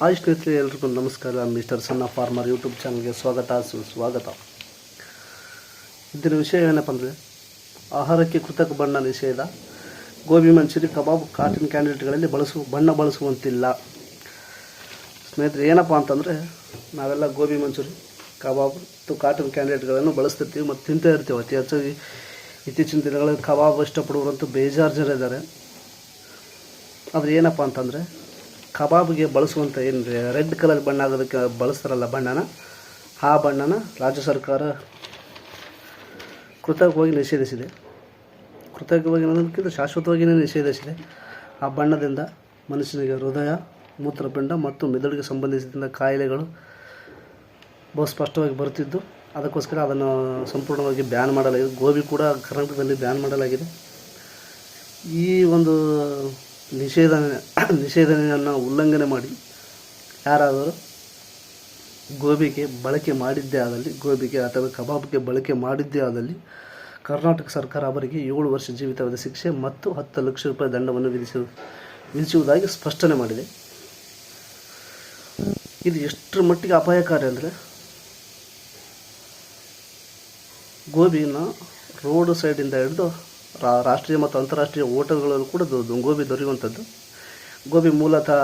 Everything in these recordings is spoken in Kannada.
ಹಾಯ್ ಸ್ನೇಹಿತರೆ, ಎಲ್ರಿಗೂ ನಮಸ್ಕಾರ. ಮಿಸ್ಟರ್ ಸಣ್ಣ ಫಾರ್ಮರ್ ಯೂಟ್ಯೂಬ್ ಚಾನಲ್ಗೆ ಸ್ವಾಗತ, ಸುಸ್ವಾಗತ. ಇದರ ವಿಷಯ ಏನಪ್ಪ ಅಂದರೆ, ಆಹಾರಕ್ಕೆ ಕೃತಕ ಬಣ್ಣ ನಿಷೇಧ. ಗೋಬಿ, ಮಂಚೂರಿ, ಕಬಾಬ್ ಕಾಟನ್ ಕ್ಯಾಂಡಿಡೇಟ್ಗಳಲ್ಲಿ ಬಳಸು, ಬಣ್ಣ ಬಳಸುವಂತಿಲ್ಲ. ಸ್ನೇಹಿತರೆ, ಏನಪ್ಪ ಅಂತಂದರೆ, ನಾವೆಲ್ಲ ಗೋಬಿ, ಮಂಚೂರಿ, ಕಬಾಬ್ ಮತ್ತು ಕಾಟನ್ ಕ್ಯಾಂಡಿಡೇಟ್ಗಳನ್ನು ಬಳಸ್ತಿರ್ತೀವಿ ಮತ್ತು ತಿಂತಾ ಇರ್ತೀವಿ. ಅತಿ ಹೆಚ್ಚಾಗಿ ಇತ್ತೀಚಿನ ದಿನಗಳಲ್ಲಿ ಕಬಾಬ್ ಇಷ್ಟಪಡುವರಂತೂ ಬೇಜಾರು ಜನ ಇದ್ದಾರೆ. ಆದರೆ ಏನಪ್ಪ ಅಂತಂದರೆ ಕಬಾಬ್ಗೆ ಬಳಸುವಂಥ ಏನು ರೆಡ್ ಕಲರ್ ಬಣ್ಣ ಆಗೋದಕ್ಕೆ ಬಳಸ್ತಾರಲ್ಲ ಬಣ್ಣನ? ಆ ಬಣ್ಣನ ರಾಜ್ಯ ಸರ್ಕಾರ ಕೃತಕವಾಗಿ ನಿಷೇಧಿಸಿದೆ. ಕೃತಕವಾಗಿ ಅನ್ನೋದಕ್ಕಿಂತ ಶಾಶ್ವತವಾಗಿಯೇ ನಿಷೇಧಿಸಿದೆ? ಆ ಬಣ್ಣದಿಂದ ಮನುಷ್ಯನಿಗೆ ಹೃದಯ, ಮೂತ್ರಪಿಂಡ ಮತ್ತು ಮೆದುಳಿಗೆ ಸಂಬಂಧಿಸಿದಂಥ ಕಾಯಿಲೆಗಳು ಬಹು ಸ್ಪಷ್ಟವಾಗಿ ಬರುತ್ತಿದ್ದು, ಅದಕ್ಕೋಸ್ಕರ ಅದನ್ನು ಸಂಪೂರ್ಣವಾಗಿ ಬ್ಯಾನ್ ಮಾಡಲಾಗಿದೆ. ಗೋಬಿ ಕೂಡ ಕರ್ನಾಟಕದಲ್ಲಿ ಬ್ಯಾನ್ ಮಾಡಲಾಗಿದೆ. ಈ ಒಂದು ನಿಷೇಧನೆ ನಿಷೇಧನೆಯನ್ನು ಉಲ್ಲಂಘನೆ ಮಾಡಿ ಯಾರಾದರೂ ಗೋಬಿಗೆ ಬಳಕೆ ಮಾಡಿದ್ದೇ ಆದಲ್ಲಿ, ಗೋಬಿಗೆ ಅಥವಾ ಕಬಾಬ್ಗೆ ಬಳಕೆ ಮಾಡಿದ್ದೇ ಆದಲ್ಲಿ ಕರ್ನಾಟಕ ಸರ್ಕಾರ ಅವರಿಗೆ ಏಳು ವರ್ಷ ಜೀವಿತಾವಧಿ ಶಿಕ್ಷೆ ಮತ್ತು ಹತ್ತು ಲಕ್ಷ ರೂಪಾಯಿ ದಂಡವನ್ನು ವಿಧಿಸು, ವಿಧಿಸುವುದಾಗಿ ಸ್ಪಷ್ಟನೆ ಮಾಡಿದೆ. ಇದು ಎಷ್ಟರ ಮಟ್ಟಿಗೆ ಅಪಾಯಕಾರಿ ಅಂದರೆ, ಗೋಬಿನ ರೋಡ್ ಸೈಡಿಂದ ಹಿಡಿದು ರಾಷ್ಟ್ರೀಯ ಮತ್ತು ಅಂತಾರಾಷ್ಟ್ರೀಯ ಹೋಟೆಲ್ಗಳಲ್ಲೂ ಕೂಡ ಗೋಬಿ ದೊರೆಯುವಂಥದ್ದು. ಗೋಬಿ ಮೂಲತಃ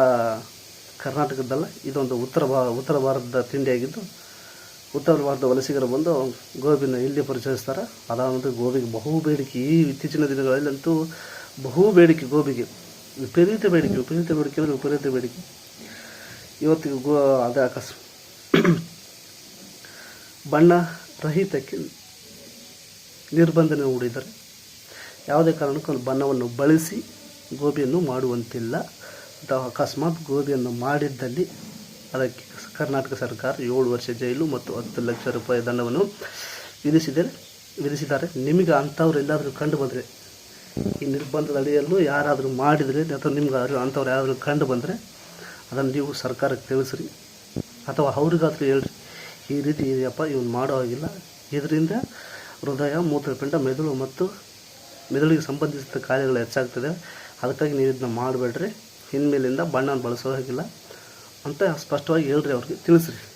ಕರ್ನಾಟಕದ್ದಲ್ಲ, ಇದೊಂದು ಉತ್ತರ ಭಾ ಉತ್ತರ ಭಾರತದ ತಿಂಡಿಯಾಗಿದ್ದು, ಉತ್ತರ ಭಾರತದ ವಲಸಿಗರು ಬಂದು ಗೋಬಿನ ಇಲ್ಲಿ ಪರಿಚಯಿಸ್ತಾರೆ. ಅದಾದಂಥ ಗೋಬಿಗೆ ಬಹು ಬೇಡಿಕೆ. ಈ ಇತ್ತೀಚಿನ ದಿನಗಳಲ್ಲಂತೂ ಬಹು ಬೇಡಿಕೆ ಗೋಬಿಗೆ. ವಿಪರೀತ ಬೇಡಿಕೆ ವಿಪರೀತ ಬೇಡಿಕೆ ಅಂದರೆ ವಿಪರೀತ ಬೇಡಿಕೆ. ಇವತ್ತಿಗೆ ಗೋ, ಅದೇ ಆಕಾಶ. ಬಣ್ಣ ರಹಿತಕ್ಕೆ ನಿರ್ಬಂಧನೆ ಹೂಡಿದ್ದಾರೆ. ಯಾವುದೇ ಕಾರಣಕ್ಕೂ ಬಣ್ಣವನ್ನು ಬಳಸಿ ಗೋಬಿಯನ್ನು ಮಾಡುವಂತಿಲ್ಲ. ಅಥವಾ ಅಕಸ್ಮಾತ್ ಗೋಬಿಯನ್ನು ಮಾಡಿದ್ದಲ್ಲಿ ಅದಕ್ಕೆ ಕರ್ನಾಟಕ ಸರ್ಕಾರ ಏಳು ವರ್ಷ ಜೈಲು ಮತ್ತು ಹತ್ತು ಲಕ್ಷ ರೂಪಾಯಿ ದಂಡವನ್ನು ವಿಧಿಸಿದರೆ, ವಿಧಿಸಿದ್ದಾರೆ. ನಿಮಗೆ ಅಂಥವ್ರು ಎಲ್ಲಾದರೂ ಕಂಡು ಬಂದರೆ, ಈ ನಿರ್ಬಂಧದ ಅಡಿಯಲ್ಲೂ ಯಾರಾದರೂ ಮಾಡಿದರೆ, ಅಥವಾ ನಿಮ್ಗೆ ಯಾರು ಅಂಥವ್ರು ಯಾರಾದರೂ ಕಂಡು ಬಂದರೆ, ಅದನ್ನು ನೀವು ಸರ್ಕಾರಕ್ಕೆ ತಿಳಿಸ್ರಿ. ಅಥವಾ ಅವ್ರಿಗಾದ್ರೂ ಹೇಳ್ರಿ, ಈ ರೀತಿ ಇದೆಯಪ್ಪ, ಇವನು ಮಾಡೋ ಹಾಗಿಲ್ಲ. ಇದರಿಂದ ಹೃದಯ, ಮೂತ್ರಪಿಂಡ, ಮೆದುಳು ಮತ್ತು ಮೆದುಳಿಗೆ ಸಂಬಂಧಿಸಿದ ಕಾಯಿಲೆಗಳು ಹೆಚ್ಚಾಗ್ತದೆ. ಅದಕ್ಕಾಗಿ ನೀವು ಇದನ್ನ ಮಾಡಬೇಡ್ರಿ. ಇನ್ಮೇಲಿಂದ ಬಣ್ಣ ಬಳಸೋ ಹಾಗಿಲ್ಲ. ಅಂತ ಸ್ಪಷ್ಟವಾಗಿ ಹೇಳ್ರಿ ಅವ್ರಿಗೆ. ತಿಳಿಸ್ರಿ.